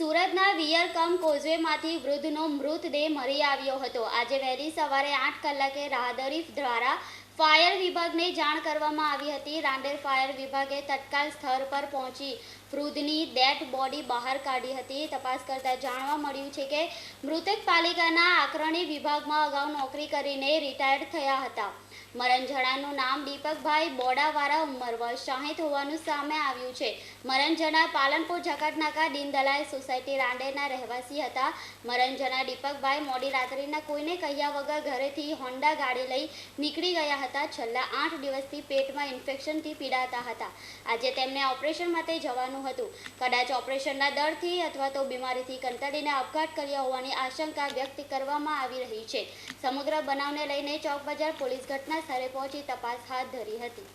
સુરતના વિયરકમ કોઝવેમાંથી વૃદ્ધનો મૃતદેહ મળી આવ્યો હતો. આજે વહેલી સવારે આઠ કલાકે રાહદરીફ દ્વારા ફાયર વિભાગને જાણ કરવામાં આવી હતી. રાંદેર ફાયર વિભાગે તત્કાલ સ્થળ પર પહોંચી વૃદ્ધની ડેડ બોડી બહાર કાઢી હતી. તપાસ કરતાં જાણવા મળ્યું છે કે મૃતક પાલિકાના આકરણી વિભાગમાં અગાઉ નોકરી કરીને રિટાયર્ડ થયા હતા. મરણજણાનું નામ દીપકભાઈ બોડાવાળા ઉંમર વર્ષ સાહીઠ હોવાનું સામે આવ્યું છે. મરણજણા પાલનપુર જકાતનાકા દીનદલાલ સોસાયટી રાંદેરના રહેવાસી હતા. મરણજણા દીપકભાઈ મોડી રાત્રિના કોઈને કહ્યા વગર ઘરેથી હોન્ડા ગાડી લઈ નીકળી ગયા હતા, છેલ્લા આઠ દિવસથી પેટમાં ઇન્ફેક્શનથી પીડાતા હતા. આજે તેમને ઓપરેશન માટે જવાનું હતું. કદાચ ઓપરેશનના ડરથી અથવા તો બીમારીથી કંટાળીને આપઘાત કર્યા હોવાની આશંકા વ્યક્ત કરવામાં આવી રહી છે. સમગ્ર બનાવને લઈને ચોક બજાર પોલીસ ઘટના સ્થળે પહોંચી તપાસ હાથ ધરી હતી.